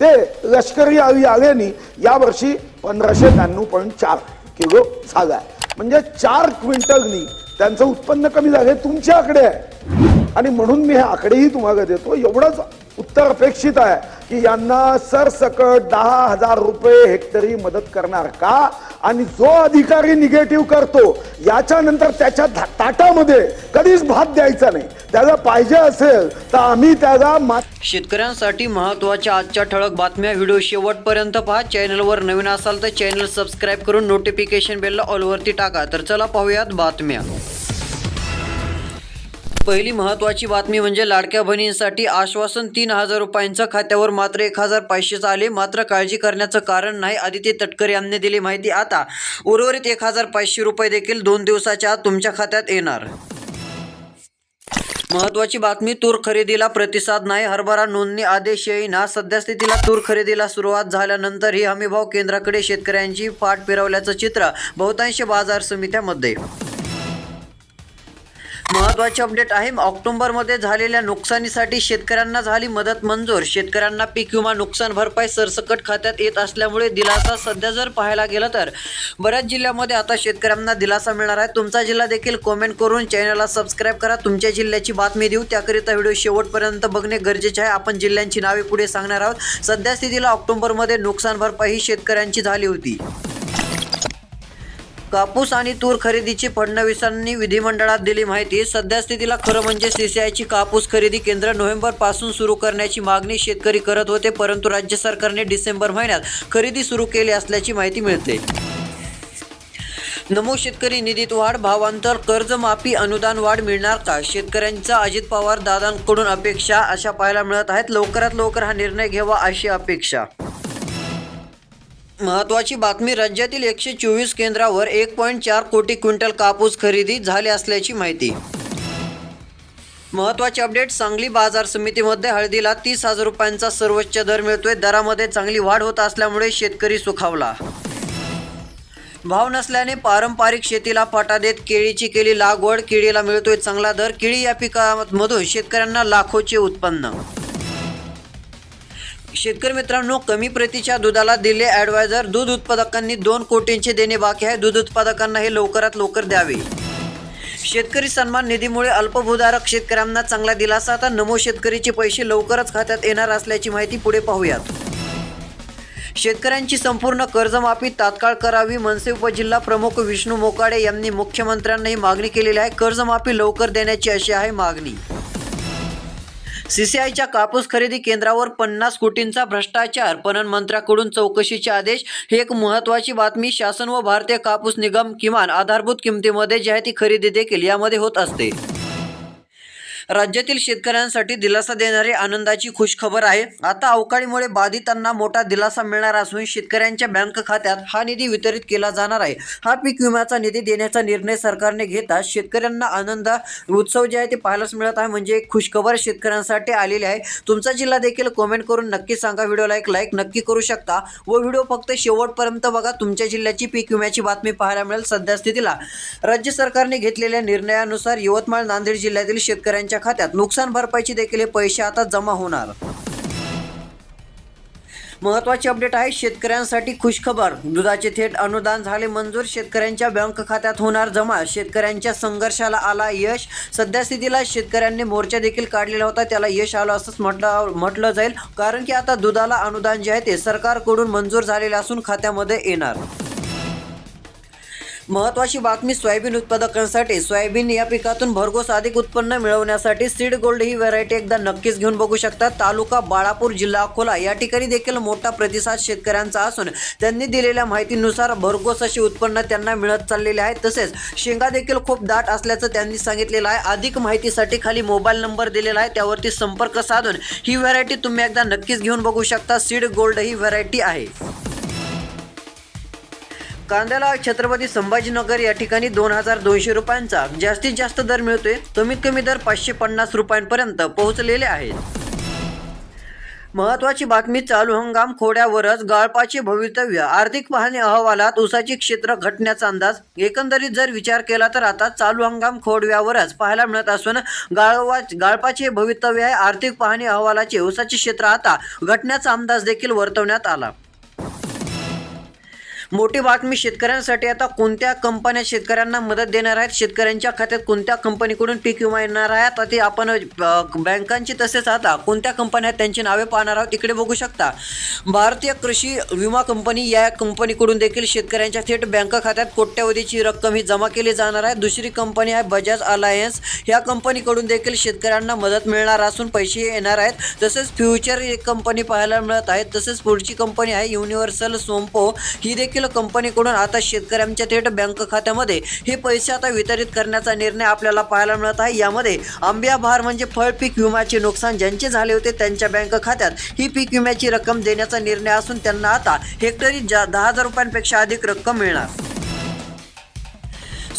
ते लष्करी आली आल्यानी यावर्षी पंधराशे ब्याण्णव पॉईंट चार किलो झालाय म्हणजे चार क्विंटलनी त्यांचं उत्पन्न कमी झालं हे तुमचे आकडे आहे. आणि म्हणून मी हे आकडेही तुम्हाला देतो एवढंच उत्तर अपेक्षित आहे की यांना सरसकट दहा हजार रुपये हेक्टरी मदत करणार का? आणि जो अधिकारी निगेटिव्ह करतो याच्यानंतर त्याच्या धा- ताटामध्ये कधीच भात द्यायचा नाही. त्याला पाहिजे असेल तर आम्ही त्याला शेतकऱ्यांसाठी महत्त्वाच्या आजच्या ठळक बातम्या व्हिडिओ शेवटपर्यंत पहा. चॅनलवर नवीन असाल तर चॅनल सबस्क्राईब करून नोटिफिकेशन बेलला ऑलवरती टाका. तर चला पाहूयात बातम्या. पहिली महत्त्वाची बातमी म्हणजे लाडक्या बहिणींसाठी आश्वासन तीन हजार रुपयांचं खात्यावर मात्र एक हजार पाचशेच आले. मात्र काळजी करण्याचं कारण नाही. आदित्य तटकरे यांनी दिली माहिती आता. उर्वरित एक हजार पाचशे रुपये देखील दोन दिवसाच्या आत तुमच्या खात्यात येणार. महत्वाची बातमी तूर खरेदीला प्रतिसाद नाही हरभरा नोंदणी आदेश येईना सद्यस्थितीला तूर खरेदीला सुरुवात झाल्यानंतर ही हमीभाव केंद्राकडे शेतकऱ्यांची पाठ फिरवल्याचं चित्र बहुतांश बाजार समित्यामध्ये महत्वाची अपडेट आहे. ऑक्टोबरमध्ये झालेल्या नुकसानीसाठी शेतकऱ्यांना झाली मदत मंजूर. शेतकऱ्यांना पीक विमा नुकसान भरपाई सरसकट खात्यात येत असल्यामुळे दिलासा सध्या जर पाहायला गेलं तर. बऱ्याच जिल्ह्यामध्ये आता शेतकऱ्यांना दिलासा मिळणार आहे. तुमचा जिल्हा देखील कॉमेंट करून चॅनलला सबस्क्राईब करा. तुमच्या जिल्ह्याची बातमी देऊ. त्याकरिता व्हिडिओ शेवटपर्यंत बघणे गरजेचे आहे. आपण जिल्ह्यांची नावे पुढे सांगणार आहोत. सध्या स्थितीला ऑक्टोबरमध्ये नुकसान भरपाई ही शेतकऱ्यांची झाली होती. कापूस आणि तूर खरेदीची फडणवीसांनी विधिमंडळात दिली माहिती. सध्या स्थितीला खरं म्हणजे सीसीआयची कापूस खरेदी केंद्र नोव्हेंबरपासून सुरू करण्याची मागणी शेतकरी करत होते परंतु राज्य सरकारने डिसेंबर महिन्यात खरेदी सुरू केली असल्याची माहिती मिळते. नमो शेतकरी निधीत वाढ भावांतर कर्जमाफी अनुदान वाढ मिळणार का? शेतकऱ्यांचा अजित पवार दादांकडून अपेक्षा अशा पाहायला मिळत आहेत. लवकरात लवकर हा निर्णय घ्यावा अशी अपेक्षा. महत्वाची बातमी राज्यातील एकशे चोवीस केंद्रावर एक पॉईंट चार कोटी क्विंटल कापूस खरेदी झाली असल्याची माहिती. महत्त्वाचे अपडेट सांगली बाजार समितीमध्ये हळदीला तीस हजार रुपयांचा सर्वोच्च दर मिळतोय. दरामध्ये चांगली वाढ होत असल्यामुळे शेतकरी सुखावला. भाव नसल्याने पारंपरिक शेतीला फाटा देत केळीची केली लागवड केळीला मिळतोय चांगला दर. केळी या पिकामधून शेतकऱ्यांना लाखोचे उत्पन्न. शेतकरी मित्रांनो कमी प्रतीच्या दुधाला दिले ॲडवायझर दूध उत्पादकांनी दोन कोटींचे देणे बाकी आहे. दूध उत्पादकांना हे लवकरात लवकर द्यावे. शेतकरी सन्मान निधीमुळे अल्पभूधारक शेतकऱ्यांना चांगला दिलासा. आता नमो शेतकरीचे पैसे लवकरच खात्यात येणार असल्याची माहिती पुढे पाहूयात. शेतकऱ्यांची संपूर्ण कर्जमाफी तात्काळ करावी मनसे उपजिल्हा प्रमुख विष्णू मोकाडे यांनी मुख्यमंत्र्यांना ही मागणी केलेली आहे. कर्जमाफी लवकर देण्याची अशी आहे मागणी. सीसीआयच्या कापूस खरेदी केंद्रावर पन्नास कोटींचा भ्रष्टाचार पणन मंत्र्याकडून चौकशीचे आदेश ही एक महत्त्वाची बातमी शासन व भारतीय कापूस निगम किमान आधारभूत किमतीमध्ये जाहिती खरेदी देखील यामध्ये होत असते. राज्यातील शेतकऱ्यांसाठी दिलासा देणारी आनंदाची खुशखबर आहे. आता अवकाळीमुळे बाधितांना मोठा दिलासा मिळणार असून शेतकऱ्यांच्या बँक खात्यात हा निधी वितरित केला जाणार आहे. हा पीक विम्याचा निधी देण्याचा निर्णय सरकारने घेता शेतकऱ्यांना आनंद उत्सव जे आहे ते पाहायलाच मिळत आहे. म्हणजे एक खुशखबर शेतकऱ्यांसाठी आलेली आहे. तुमचा जिल्हा देखील कमेंट करून नक्की सांगा. व्हिडिओला एक लाईक नक्की करू शकता. व व्हिडिओ फक्त शेवटपर्यंत बघा. तुमच्या जिल्ह्याची पीक विम्याची बातमी पाहायला मिळेल सध्या स्थितीला. राज्य सरकारने घेतलेल्या निर्णयानुसार यवतमाळ नांदेड जिल्ह्यातील शेतकऱ्यांच्या खात्यात नुकसान भरपाईचे देखील हे पैसे आता जमा होणार. महत्वाची अपडेट आहे शेतकऱ्यांसाठी खुशखबर. दुधाचे थेट अनुदान झाले मंजूर शेतकऱ्यांच्या बँक खात्यात होणार जमा. शेतकऱ्यांच्या संघर्षाला आला यश. सध्या स्थितीला शेतकऱ्यांनी मोर्चा देखील काढलेला होता त्याला यश आलं असंच म्हटलं म्हटलं जाईल. कारण की आता दुधाला अनुदान जे आहे ते सरकारकडून मंजूर झालेले असून खात्यामध्ये येणार. महत्वाची बातमी सोयाबीन उत्पादकांसाठी. सोयाबीन या पिकातून भरघोस अधिक उत्पन्न मिळवण्यासाठी सीड गोल्ड ही व्हरायटी एकदा नक्कीच घेऊन बघू शकता तालुका बाळापूर जिल्हा अकोला या ठिकाणी देखील मोठा प्रतिसाद शेतकऱ्यांचा असून त्यांनी दिलेल्या माहितीनुसार भरघोस असे उत्पन्न त्यांना मिळत चाललेले आहे. तसेच शेंगा देखील खूप दाट असल्याचं त्यांनी सांगितलेलं आहे. अधिक माहितीसाठी खाली मोबाईल नंबर दिलेला आहे. त्यावरती संपर्क साधून ही व्हरायटी तुम्ही एकदा नक्कीच घेऊन बघू शकता. सीड गोल्ड ही व्हरायटी आहे. कांद्याला छत्रपती संभाजीनगर या ठिकाणी दोन हजार दोनशे रुपयांचा जास्तीत जास्त दर मिळतोय. कमीत कमी दर पाचशे पन्नास रुपयांपर्यंत पोहोचलेले आहेत. महत्वाची बातमी चालू हंगाम खोड्यावरच गाळपाचे भवितव्य. आर्थिक पाहणी अहवालात उसाचे क्षेत्र घटण्याचा अंदाज. एकंदरीत जर विचार केला तर आता चालू हंगाम खोडव्यावरच पाहायला मिळत असून गाळवा गाळपाचे भवितव्य आहे. आर्थिक पाहणी अहवालाचे उसाचे क्षेत्र आता घटण्याचा अंदाज देखील वर्तवण्यात आला. मोठी बातमी शेतकऱ्यांसाठी आता कोणत्या कंपन्या शेतकऱ्यांना मदत देणार आहेत? शेतकऱ्यांच्या खात्यात कोणत्या कंपनीकडून पीक विमा येणार आहे आता ते आपण बँकांची तसेच आता कोणत्या कंपन्या आहेत त्यांची नावे पाहणार आहोत इकडे बघू शकता. भारतीय कृषी विमा कंपनी या कंपनीकडून देखील शेतकऱ्यांच्या थेट बँक खात्यात कोट्यवधीची रक्कम ही जमा केली जाणार आहे. दुसरी कंपनी आहे बजाज अलायन्स. ह्या कंपनीकडून देखील शेतकऱ्यांना मदत मिळणार असून पैसे येणार आहेत. तसेच फ्युचर कंपनी पाहायला मिळत आहे. तसेच पुढची कंपनी आहे युनिव्हर्सल सोम्पो. ही देखील कंपनीकडून आता शेतकऱ्यांच्या थेट बँक खात्यामध्ये हे पैसे आता वितरित करण्याचा निर्णय आपल्याला पाहायला मिळत आहे. यामध्ये आंब्या भार म्हणजे फळ पीक विम्याचे नुकसान ज्यांचे झाले होते त्यांच्या बँक खात्यात ही पीक विम्याची रक्कम देण्याचा निर्णय असून त्यांना आता हेक्टरी जा दहा हजार रुपयांपेक्षा अधिक रक्कम मिळणार.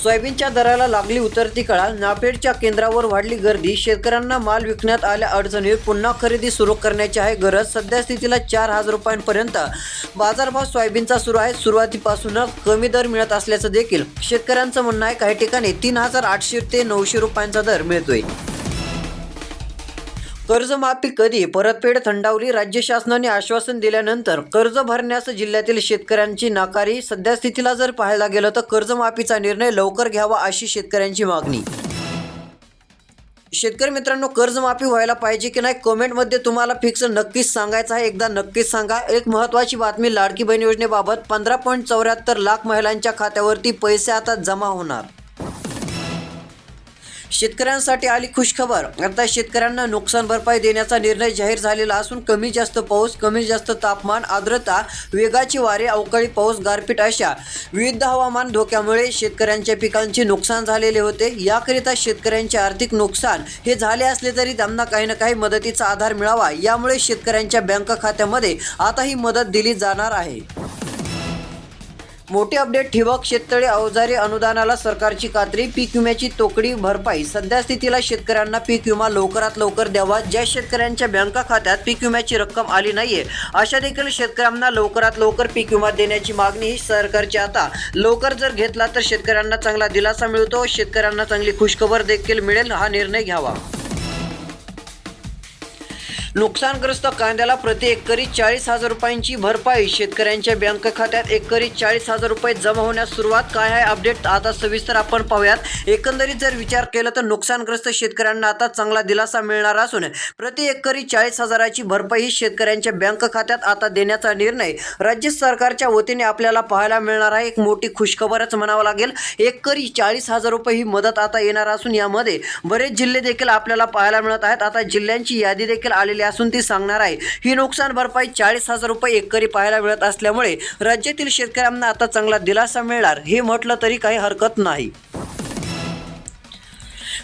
सोयाबीनच्या दराला लागली उतरती कळा नाफेडच्या केंद्रावर वाढली गर्दी. शेतकऱ्यांना माल विकण्यात आल्या अडचणीवर पुन्हा खरेदी सुरू करण्याची आहे गरज. सध्या स्थितीला चार हजार रुपयांपर्यंत बाजारभाव सोयाबीनचा सुरू आहे. सुरुवातीपासूनच कमी दर मिळत असल्याचं देखील शेतकऱ्यांचं म्हणणं आहे. काही ठिकाणी तीन हजार आठशे ते नऊशे रुपयांचा दर मिळतोय. कर्जमाफी कधी? परतफेड थंडावली राज्य शासनाने आश्वासन दिल्यानंतर कर्ज भरण्यास जिल्ह्यातील शेतकऱ्यांची नाकारी. सध्या स्थितीला जर पाहायला गेलं तर कर्जमाफीचा निर्णय लवकर घ्यावा अशी शेतकऱ्यांची मागणी. शेतकरी मित्रांनो कर्जमाफी व्हायला पाहिजे की नाही? कमेंटमध्ये तुम्हाला फिक्स नक्कीच सांगायचं आहे. एकदा नक्कीच सांगा. एक महत्त्वाची बातमी लाडकी बहीण योजनेबाबत पंधरा पॉईंट चौऱ्याहत्तर लाख महिलांच्या खात्यावरती पैसे आता जमा होणार. शेतकऱ्यांसाठी आली खुशखबर. आता शेतकऱ्यांना नुकसान भरपाई देण्याचा निर्णय जाहीर झालेला असून कमी जास्त पाऊस कमी जास्त तापमान आर्द्रता वेगाची वारे अवकाळी पाऊस गारपीट अशा विविध हवामान धोक्यामुळे शेतकऱ्यांच्या पिकांचे नुकसान झालेले होते. याकरिता शेतकऱ्यांचे आर्थिक नुकसान हे झाले असले तरी त्यांना काही ना काही मदतीचा आधार मिळावा. यामुळे शेतकऱ्यांच्या बँक खात्यामध्ये आता ही मदत दिली जाणार आहे. मोठे अपडेट ठिबक शेततळे अवजारे अनुदानाला सरकारची खात्री पीक विम्याची तोकडी भरपाई. सध्या स्थितीला शेतकऱ्यांना पीक विमा लवकरात लवकर द्यावा. ज्या शेतकऱ्यांच्या बँक खात्यात पीक विम्याची रक्कम आली नाहीये अशा देखील शेतकऱ्यांना लवकरात लवकर पीक विमा देण्याची मागणी ही सरकारची आता. लवकर जर घेतला तर शेतकऱ्यांना चांगला दिलासा मिळतो. शेतकऱ्यांना चांगली खुशखबर देखील मिळेल. हा निर्णय घ्यावा. नुकसानग्रस्त कांद्याला प्रति एकरी चाळीस हजार रुपयांची भरपाई. शेतकऱ्यांच्या बँक खात्यात एकरी चाळीस हजार रुपये जमा होण्यास सुरुवात. काय आहे अपडेट? आता सविस्तर आपण पाहूयात. एकंदरीत जर विचार केला तर नुकसानग्रस्त शेतकऱ्यांना आता चांगला दिलासा मिळणार असून प्रति एकरी चाळीस हजाराची भरपाई शेतकऱ्यांच्या बँक खात्यात आता देण्याचा निर्णय राज्य सरकारच्या वतीने आपल्याला पाहायला मिळणार आहे. एक मोठी खुशखबरच म्हणावं लागेल. एकरी चाळीस हजार रुपये ही मदत आता येणार असून यामध्ये बरेच जिल्हे देखील आपल्याला पाहायला मिळत आहेत. आता जिल्ह्यांची यादी देखील आलेली असून ती सांगणार आहे. ही नुकसान भरपाई चाळीस हजार रुपये एकरी पाहायला मिळत असल्यामुळे राज्यातील शेतकऱ्यांना आता चांगला दिलासा मिळणार. हे म्हटलं तरी काही हरकत नाही.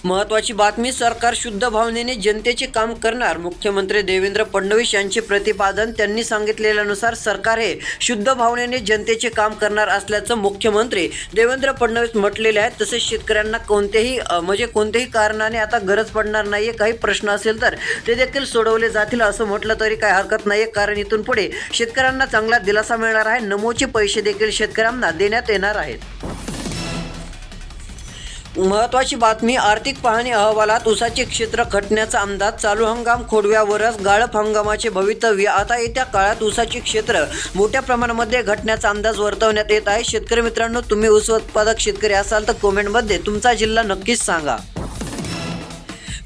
महत्वाची बातमी सरकार शुद्ध भावनेने जनतेचे काम करणार. मुख्यमंत्री देवेंद्र फडणवीस यांचे प्रतिपादन त्यांनी सांगितलेल्यानुसार सरकार हे शुद्ध भावनेने जनतेचे काम करणार असल्याचं मुख्यमंत्री देवेंद्र फडणवीस म्हटलेले आहेत. तसेच शेतकऱ्यांना कोणतेही म्हणजे कोणत्याही कारणाने आता गरज पडणार नाहीये. काही प्रश्न असेल तर ते देखील सोडवले जातील असं म्हटलं तरी काही हरकत नाहीये. कारण इथून पुढे शेतकऱ्यांना चांगला दिलासा मिळणार आहे. नमोचे पैसे देखील शेतकऱ्यांना देण्यात येणार आहेत. महत्वाची बातमी आर्थिक पाहणी अहवालात ऊसाचे क्षेत्र घटण्याचा अंदाज चालू हंगाम खोडव्यावरच गाळप हंगामाचे भवितव्य. आता येत्या काळात ऊसाचे क्षेत्र मोठ्या प्रमाणामध्ये घटण्याचा अंदाज वर्तवण्यात येत आहे. शेतकरी मित्रांनो तुम्ही ऊस उत्पादक शेतकरी असाल तर कमेंटमध्ये तुमचा जिल्हा नक्कीच सांगा.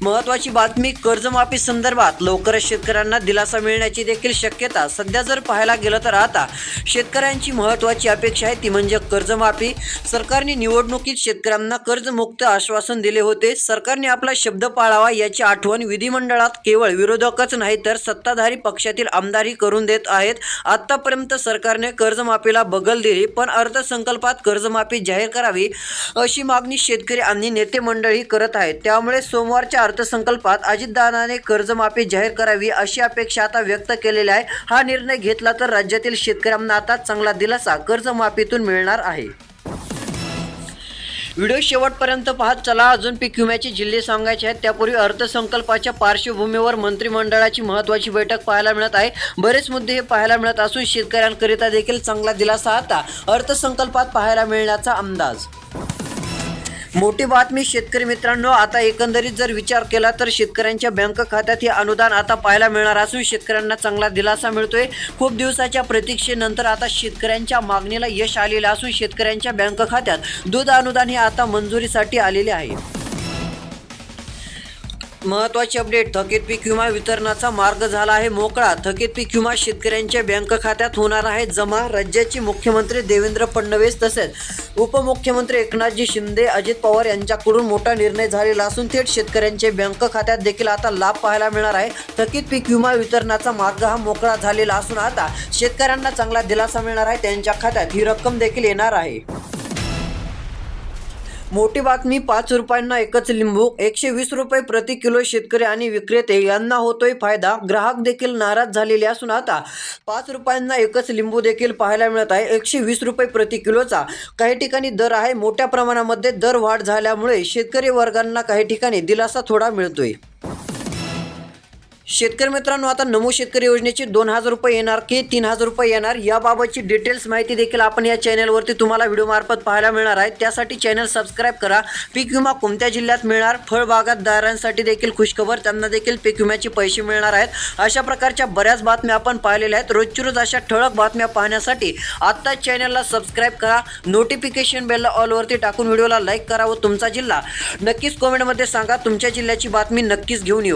महत्वाची बातमी कर्जमाफी संदर्भात लवकरच शेतकऱ्यांना दिलासा मिळण्याची देखील शक्यता सध्या जर पाहायला गेलं तर आता शेतकऱ्यांची महत्वाची अपेक्षा आहे ती म्हणजे कर्जमाफी. सरकारने निवडणुकीत शेतकऱ्यांना कर्जमुक्त आश्वासन दिले होते. सरकारने आपला शब्द पाळावा याची आठवण विधिमंडळात केवळ विरोधकच नाही तर सत्ताधारी पक्षातील आमदारही करून देत आहेत. आतापर्यंत सरकारने कर्जमाफीला बगल दिली पण अर्थसंकल्पात कर्जमाफी जाहीर करावी अशी मागणी शेतकरी आणि नेते मंडळी करत आहेत. त्यामुळे सोमवारच्या अर्थसंकल्पात अजितदादाने कर्जमाफी जाहीर करावी अशी अपेक्षा आता व्यक्त केलेली आहे. हा निर्णय घेतला तर राज्यातील शेतकऱ्यांना आता चांगला दिलासा कर्जमाफीतून मिळणार आहे. व्हिडिओ शेवटपर्यंत पाहत चला अजून पीक विम्याचे जिल्हे सांगायचे आहेत. त्यापूर्वी अर्थसंकल्पाच्या पार्श्वभूमीवर मंत्रिमंडळाची महत्त्वाची बैठक पाहायला मिळत आहे. बरेच मुद्दे हे पाहायला मिळत असून शेतकऱ्यांकरिता देखील चांगला दिलासा आता अर्थसंकल्पात पाहायला मिळण्याचा अंदाज. मोठी बातमी शेतकरी मित्रांनो आता एकंदरीत जर विचार केला तर शेतकऱ्यांच्या बँक खात्यात हे अनुदान आता पाहायला मिळणार असून शेतकऱ्यांना चांगला दिलासा मिळतोय. खूप दिवसाच्या प्रतीक्षेनंतर आता शेतकऱ्यांच्या मागणीला यश आलेलं असून शेतकऱ्यांच्या बँक खात्यात दूध अनुदान हे आता मंजुरीसाठी आलेले आहे. महत्वाची अपडेट थकीत पीक विमा वितरणाचा मार्ग झाला आहे मोकळा. थकीत पीक विमा शेतकऱ्यांच्या बँक खात्यात होणार आहे जमा राज्याचे मुख्यमंत्री देवेंद्र फडणवीस तसेच उपमुख्यमंत्री एकनाथजी शिंदे अजित पवार यांच्याकडून मोठा निर्णय झालेला असून थेट शेतकऱ्यांचे बँक खात्यात देखील आता लाभ पाहायला मिळणार आहे. थकीत पीक विमा वितरणाचा मार्ग हा मोकळा झालेला असून आता शेतकऱ्यांना चांगला दिलासा मिळणार आहे. त्यांच्या खात्यात ही रक्कम देखील येणार आहे. मोठी बातमी पाच रुपयांना एकच लिंबू एकशे वीस रुपये प्रति किलो शेतकरी आणि विक्रेते यांना होतोय फायदा. ग्राहक देखील नाराज झालेले असून आता पाच रुपयांना एकच लिंबू देखील पाहायला मिळत आहे. एकशे वीस रुपये प्रति किलोचा काही ठिकाणी दर आहे. मोठ्या प्रमाणामध्ये दर वाढ झाल्यामुळे शेतकरी वर्गांना काही ठिकाणी दिलासा थोडा मिळतोय. शेतकरी मित्रांनो आता नमो शेतकरी योजनेची दोन हजार रुपये येणार की तीन हजार रुपये येणार याबाबतची डिटेल्स माहिती देखील आपण या चॅनलवरती तुम्हाला व्हिडिओ मार्फत पाहायला मिळणार आहे. त्यासाठी चॅनल सबस्क्राईब करा. पीक विमा कोणत्या जिल्ह्यात मिळणार? फळबागातदारांसाठी देखील खुशखबर त्यांना देखील पीक विम्याचे पैसे मिळणार आहेत. अशा प्रकारच्या बऱ्याच बातम्या आपण पाहिलेल्या आहेत. रोजची रोज अशा ठळक बातम्या पाहण्यासाठी आत्ताच चॅनलला सबस्क्राईब करा. नोटिफिकेशन बेलला ऑलवरती टाकून व्हिडिओला लाईक करा व तुमचा जिल्हा नक्कीच कॉमेंटमध्ये सांगा. तुमच्या जिल्ह्याची बातमी नक्कीच घेऊन येऊ.